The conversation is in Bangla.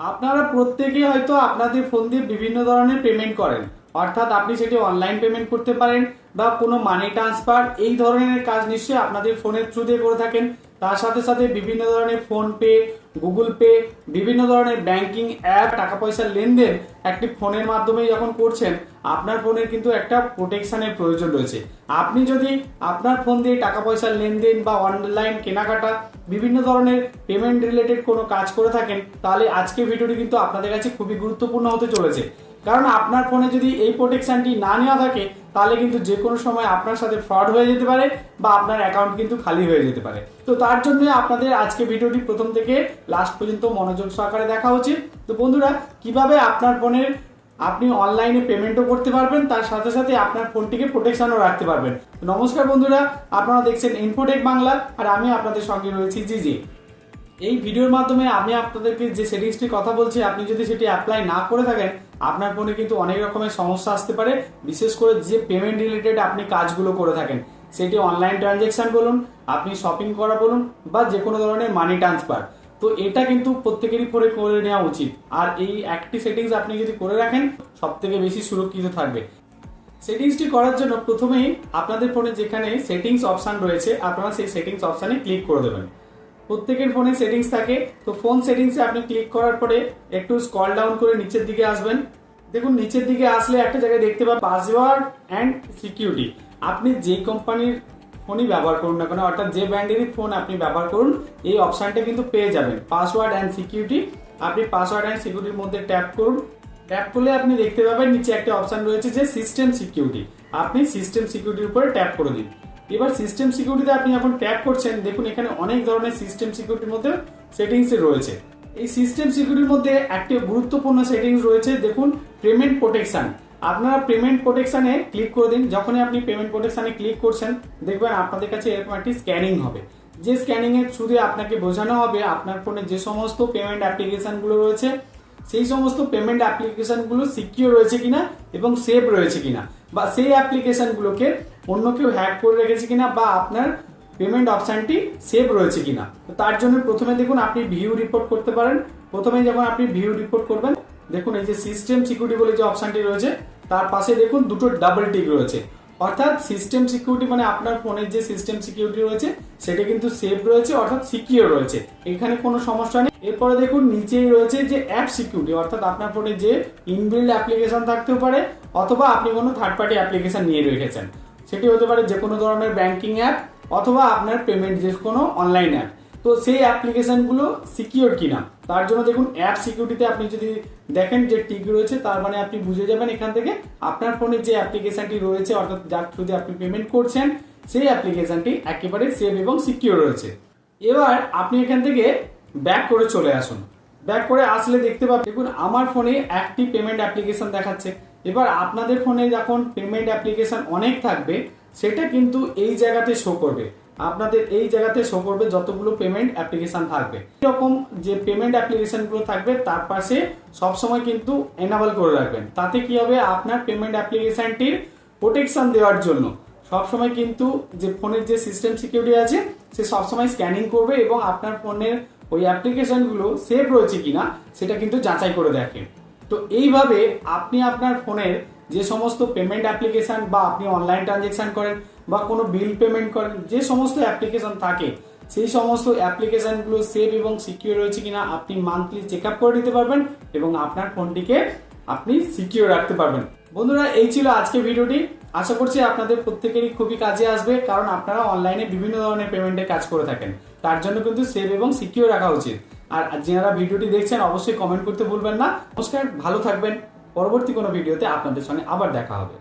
আপনারা প্রত্যেকেই হয়তো আপনাদের ফোন দিয়ে বিভিন্ন ধরনের পেমেন্ট করেন। অর্থাৎ আপনি সেটি অনলাইন পেমেন্ট করতে পারেন বা কোনো মানি ট্রান্সফার এই ধরনের কাজ নিশ্চয়ই আপনাদের ফোনের থ্রু দিয়ে করে থাকেন। তার সাথে সাথে বিভিন্ন ধরনের ফোন পে গুগল পে বিভিন্ন ধরনের ব্যাংকিং অ্যাপ টাকা পয়সার লেনদেন একটি ফোনের মাধ্যমে যখন করছেন, আপনার ফোনের কিন্তু একটা প্রোটেকশনের প্রয়োজন রয়েছে। আপনি যদি আপনার ফোন দিয়ে টাকা পয়সার লেনদেন বা অনলাইন কেনাকাটা, বিভিন্ন ধরনের পেমেন্ট রিলেটেড কোনো কাজ করে থাকেন, তাহলে আজকের ভিডিওটি কিন্তু আপনাদের কাছে খুবই গুরুত্বপূর্ণ হতে চলেছে। কারণ আপনার ফোনে যদি এই প্রোটেকশনটি না নেওয়া থাকে, তাহলে কিন্তু যে কোনো সময় আপনার সাথে ফ্রড হয়ে যেতে পারে বা আপনার অ্যাকাউন্ট কিন্তু খালি হয়ে যেতে পারে। তো তার জন্য আপনাদের আজকে ভিডিওটি প্রথম থেকে লাস্ট পর্যন্ত মনোযোগ সহকারে দেখা উচিত। তো বন্ধুরা, কীভাবে আপনার ফোনের আপনি অনলাইনে পেমেন্টও করতে পারবেন, তার সাথে সাথে আপনার ফোনটিকে প্রোটেকশনও রাখতে পারবেন। নমস্কার বন্ধুরা, আপনারা দেখছেন ইনফোটেক বাংলা, আর আমি আপনাদের সঙ্গে রয়েছি জি এই ভিডিওর মাধ্যমে আমি আপনাদেরকে যে সেটিংসটির কথা বলছি, আপনি যদি সেটি অ্যাপ্লাই না করে থাকেন, আপনার ফোনে কিন্তু অনেক রকমের সমস্যা আসতে পারে। বিশেষ করে যে পেমেন্ট রিলেটেড আপনি কাজগুলো করে থাকেন, সেটি অনলাইন ট্রানজ্যাকশন বলুন, আপনি শপিং করা বলুন, বা যে কোনো ধরনের মানি ট্রান্সফার তো এটা কিন্তু প্রত্যেকেরই ফোনে করে নেওয়া উচিত। আর এই একটি সেটিংস আপনি যদি করে রাখেন সব থেকে বেশি সুরক্ষিত থাকবে। সেটিংসটি করার জন্য প্রথমেই আপনাদের ফোনে যেখানে সেটিংস অপশান রয়েছে, আপনারা সেই সেটিংস অপশানে ক্লিক করে দেবেন। প্রত্যেকের ফোনে সেটিংস থাকে। তো ফোন সেটিংসে আপনি ক্লিক করার পরে একটু স্কল ডাউন করে নিচের দিকে আসবেন। দেখুন, নিচের দিকে আসলে একটা জায়গায় দেখতে পাবেন পাসওয়ার্ড অ্যান্ড সিকিউরিটি আপনি যে কোম্পানির ফোনই ব্যবহার করুন না কেন, অর্থাৎ যে ব্র্যান্ডেরই ফোন আপনি ব্যবহার করুন, এই অপশানটা কিন্তু পেয়ে যাবেন। পাসওয়ার্ড অ্যান্ড সিকিউরিটি আপনি পাসওয়ার্ড অ্যান্ড সিকিউরিটির মধ্যে ট্যাপ করুন। ট্যাপ করলে আপনি দেখতে পাবেন নিচে একটা অপশন রয়েছে যে সিস্টেম সিকিউরিটি আপনি সিস্টেম সিকিউরিটির উপরে ট্যাপ করে দিন। এবার সিস্টেম সিকিউরিটিতে আপনি যখন ট্যাপ করছেন, দেখুন এখানে অনেক ধরনের সিস্টেম সিকিউরিটির মধ্যে সেটিংস রয়েছে। এই সিস্টেম সিকিউরিটির মধ্যে একটি গুরুত্বপূর্ণ সেটিংস রয়েছে, দেখুন পেমেন্ট প্রোটেকশন আপনারা পেমেন্ট প্রোটেকশনে ক্লিক করে দিন, যখনই আপনি পেমেন্ট প্রোটেকশনে ক্লিক করছেন, দেখবেন আপনাদের কাছে এরকম একটি স্ক্যানিং হবে। যে স্ক্যানিং এর থ্রু আপনাকে বোঝানো হবে, আপনার ফোনে যে সমস্ত পেমেন্ট অ্যাপ্লিকেশনগুলো রয়েছে সেই সমস্ত পেমেন্ট অ্যাপ্লিকেশনগুলো সিকিউর রয়েছে কিনা এবং সেভ রয়েছে কিনা বা সেই অ্যাপ্লিকেশনগুলোকে অন্য কেউ হ্যাক করে রেখেছে কিনা বা আপনার পেমেন্ট অপশানটি সেভ রয়েছে কিনা। তো তার জন্য প্রথমে দেখুন আপনি ভিউ রিপোর্ট করতে পারেন। প্রথমে যখন আপনি ভিউ রিপোর্ট করবেন, দেখুন এই যে সিস্টেম সিকিউরিটি বলে যে অপশানটি রয়েছে, তার পাশে দেখুন দুটো ডাবল টিক রয়েছে। অর্থাৎ সিস্টেম সিকিউরিটি মানে আপনার ফোনের যে সিস্টেম সিকিউরিটি রয়েছে, সেটা কিন্তু সেভ রয়েছে, অর্থাৎ সিকিউর রয়েছে। এখানে কোনো সমস্যা নেই। এরপরে দেখুন, নিচেই রয়েছে যে অ্যাপ সিকিউরিটি অর্থাৎ আপনার ফোনে যে ইনবিল্ড অ্যাপ্লিকেশন থাকতেও পারে, অথবা আপনি কোনো থার্ড পার্টি অ্যাপ্লিকেশন নিয়ে রেখেছেন। সেটি হতে পারে যে কোনো ধরনের ব্যাংকিং অ্যাপ অথবা আপনার পেমেন্ট যে কোনো অনলাইন অ্যাপ তো সেই অ্যাপ্লিকেশনগুলো সিকিউর কিনা? তার জন্য দেখুন অ্যাপ সিকিউরিটিতে আপনি যদি দেখেন যে টিক রয়েছে, তার মানে আপনি বুঝে যাবেন এখান থেকে আপনার ফোনে যে অ্যাপ্লিকেশনটি রয়েছে, অর্থাৎ যার থ্রুতে আপনি পেমেন্ট করছেন, সেই অ্যাপ্লিকেশনটি একেবারে সেভ এবং সিকিউর রয়েছে। এবার আপনি এখান থেকে ব্যাক করে চলে আসুন। ব্যাক করে আসলে দেখতে পাবেন, দেখুন আমার ফোনে একটি পেমেন্ট অ্যাপ্লিকেশন দেখাচ্ছে। এবার আপনাদের ফোনে যখন পেমেন্ট অ্যাপ্লিকেশন অনেক থাকবে, সেটা কিন্তু এই জায়গাতে শো করবে। আপনাদের এই জায়গাতে শো করবে যতগুলো পেমেন্ট অ্যাপ্লিকেশন থাকবে। এরকম যে পেমেন্ট অ্যাপ্লিকেশনগুলো থাকবে, তার পাশে সবসময় কিন্তু এনাবল করে রাখবেন। তাতে কি হবে? আপনার পেমেন্ট অ্যাপ্লিকেশনটির প্রোটেকশন দেওয়ার জন্য। সবসময় কিন্তু যে ফোনের যে সিস্টেম সিকিউরিটি আছে, সে সবসময় স্ক্যানিং করবে এবং আপনার ফোনের ওই অ্যাপ্লিকেশনগুলো সেভ রয়েছে কিনা, সেটা কিন্তু যাচাই করে দেখে। তো এইভাবে আপনি আপনার ফোনের যে সমস্ত পেমেন্ট অ্যাপ্লিকেশন বা আপনি অনলাইন ট্রানজেকশন করেন বা কোনো বিল পেমেন্ট করেন, যে সমস্ত অ্যাপ্লিকেশন থাকে, সেই সমস্ত অ্যাপ্লিকেশনগুলো সেভ এবং সিকিউর রয়েছে কিনা আপনি মান্থলি চেক আপ করে নিতে পারবেন এবং আপনার ফোনটিকে আপনি সিকিউর রাখতে পারবেন। বন্ধুরা, এই ছিল আজকে ভিডিওটি আশা করছি আপনাদের প্রত্যেকেরই খুবই কাজে আসবে, কারণ আপনারা অনলাইনে বিভিন্ন ধরনের পেমেন্টের কাজ করে থাকেন। তার জন্য কিন্তু সেভ এবং সিকিউর রাখা উচিত। আর যারা ভিডিওটি দেখছেন, অবশ্যই কমেন্ট করতে ভুলবেন না। নমস্কার, ভালো থাকবেন। পরবর্তী কোনো ভিডিওতে আপনাদের সঙ্গে আবার দেখা হবে।